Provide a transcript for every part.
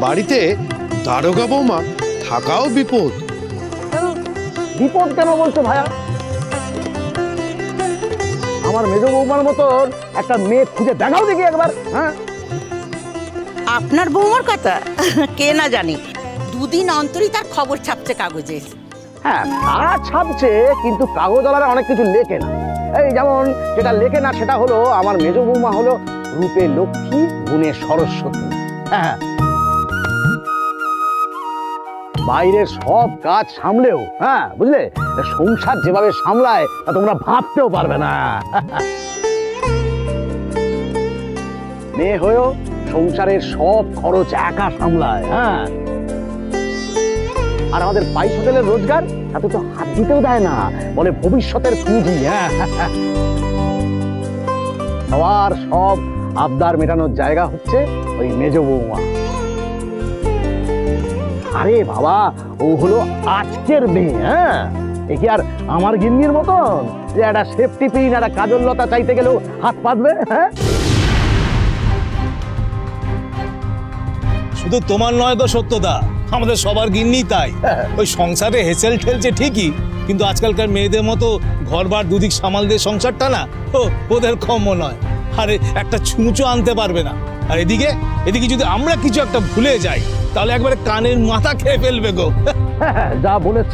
বাড়িতে দারোগা বৌমা থাকাও বিপদ। বিপদ কেন বলছো ভাইয়া? আমার মেজ বৌমার মতন একটা মেয়ে খুঁজে দেখাও দেখি একবার হ্যাঁ? আপনার বৌমার কথা? কে না জানে। দুদিন অন্তরই তার খবর ছাপছে কাগজে। হ্যাঁ তারা ছাপছে কিন্তু কাগজওয়ালারা অনেক কিছু লেখে না। এই যেমন যেটা লেখে না সেটা হলো আমার মেজ বৌমা হলো রূপে লক্ষ্মী গুণে সরস্বতী। হ্যাঁ। বাইরের সব কাজ সামলেও হ্যাঁ বুঝলে? সংসার যেভাবে সামলায়, তা তোমরা ভাবতেও পারবে না। মেয়ে হয়েও সংসারের সব খরচ একা সামলায় হ্যাঁ? আর আমাদের বাইশ হোটেলের রোজগার, তাতে তো হাত দিতেও দেয় না, বলে ভবিষ্যতের পুঁজি হ্যাঁ? সবার সব আবদার মেটানোর জায়গা হচ্ছে ওই মেজ বৌমা। আরে বাবা ও হলো আজকের মেয়ে হ্যাঁ? এ কি আর আমার গিন্নির মতন? যে একটা সেফটি পিন একটা কাজল লতা চাইতে গেলেও হাত পাতবে হ্যাঁ? শুধু তোমার নয় তো সত্যতা আমাদের সবার গিন্নি তাই। ওই সংসারে হেসেল ঠেলছে ঠিকই কিন্তু আজকালকার মেয়েদের মতো ঘরবার দুদিক সামাল দিয়ে সংসারটা না ও ওদের কম নয়। আরে একটা ছুঁচো আনতে পারবে না। আর এদিকে এদিকে যদি আমরা কিছু একটা ভুলে যাই তাহলে একবারে কানের মাথা খেয়ে ফেলবে গো। যা বলেছ।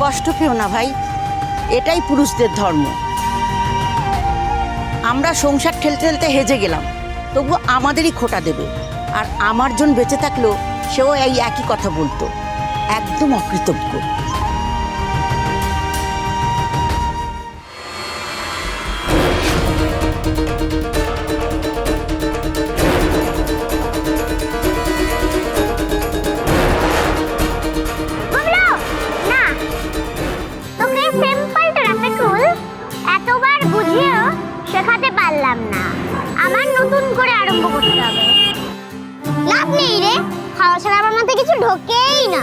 কষ্ট পেও না ভাই এটাই পুরুষদের ধর্ম। আমরা সংসার ঠেলতে ঠেলতে হেজে গেলাম তবু আমাদেরই খোটা দেবে। আর আমার জন বেঁচে থাকলেও সেও এই একই কথা বলতো একদম অকৃতজ্ঞ। শেখাতে পারলাম না। আমার নতুন করে আরম্ভ করতে হবে। লাভ নেই রে। খাওয়া ছাড়া মাথায় কিছু ঢোকেই না।